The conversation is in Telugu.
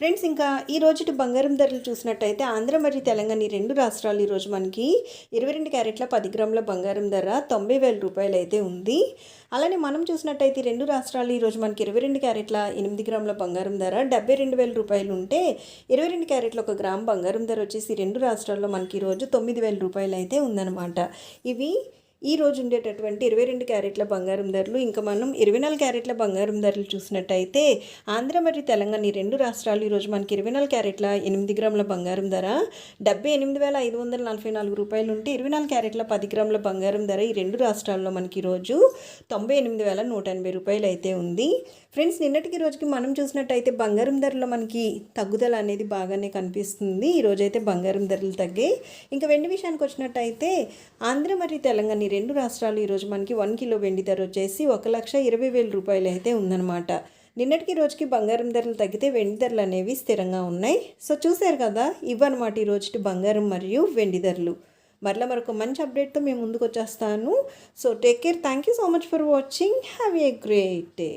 ఫ్రెండ్స్ ఇంకా ఈ రోజుటి బంగారం ధరలు చూసినట్టయితే ఆంధ్ర మరియు తెలంగాణ ఈ రెండు రాష్ట్రాలు ఈరోజు మనకి ఇరవై రెండు క్యారెట్ల పది గ్రాముల బంగారం ధర తొంభై వేల రూపాయలు అయితే ఉంది. అలానే మనం చూసినట్టయితే రెండు రాష్ట్రాలు ఈరోజు మనకి ఇరవై రెండు క్యారెట్ల ఎనిమిది గ్రాముల బంగారం ధర డెబ్బై రెండు వేల రూపాయలు ఉంటే ఇరవై రెండు క్యారెట్ల ఒక గ్రామ్ బంగారం ధర వచ్చేసి రెండు రాష్ట్రాల్లో మనకి ఈరోజు తొమ్మిది వేల రూపాయలు అయితే ఉందన్నమాట. ఇవి ఈ రోజు ఉండేటటువంటి ఇరవై రెండు క్యారెట్ల బంగారం ధరలు ఇంకా మనం ఇరవై నాలుగు క్యారెట్ల బంగారం ధరలు చూసినట్టయితే ఆంధ్ర మరియు తెలంగాణ ఈ రెండు రాష్ట్రాలు ఈరోజు మనకి ఇరవై నాలుగు క్యారెట్ల ఎనిమిది గ్రాముల బంగారం ధర డెబ్బై ఎనిమిది వేల ఐదు వందల నలభై నాలుగు రూపాయలు ఉంటే ఇరవై నాలుగు క్యారెట్ల పది గ్రాముల బంగారం ధర ఈ రెండు రాష్ట్రాల్లో మనకి ఈరోజు తొంభై ఎనిమిది వేల నూట ఎనభై రూపాయలు అయితే ఉంది. ఫ్రెండ్స్ నిన్నటికి రోజుకి మనం చూసినట్టయితే బంగారం ధరలో మనకి తగ్గుదల అనేది బాగానే కనిపిస్తుంది. ఈరోజైతే బంగారం ధరలు తగ్గాయి. ఇంకా వెండి విషయానికి వచ్చినట్టయితే ఆంధ్ర మరియు తెలంగాణ రెండు రాష్ట్రాలు ఈరోజు మనకి వన్ కిలో వెండి ధర వచ్చేసి ఒక లక్ష ఇరవై వేల రూపాయలు అయితే ఉందన్నమాట. నిన్నటికి రోజుకి బంగారం ధరలు తగ్గితే వెండి ధరలు అనేవి స్థిరంగా ఉన్నాయి. సో చూశారు కదా ఇవన్నమాట ఈ రోజుటి బంగారం మరియు వెండి ధరలు. మరలా మరొక మంచి అప్డేట్తో మేము ముందుకు వచ్చేస్తాను. So take care thank you so much for watching. Have a great day.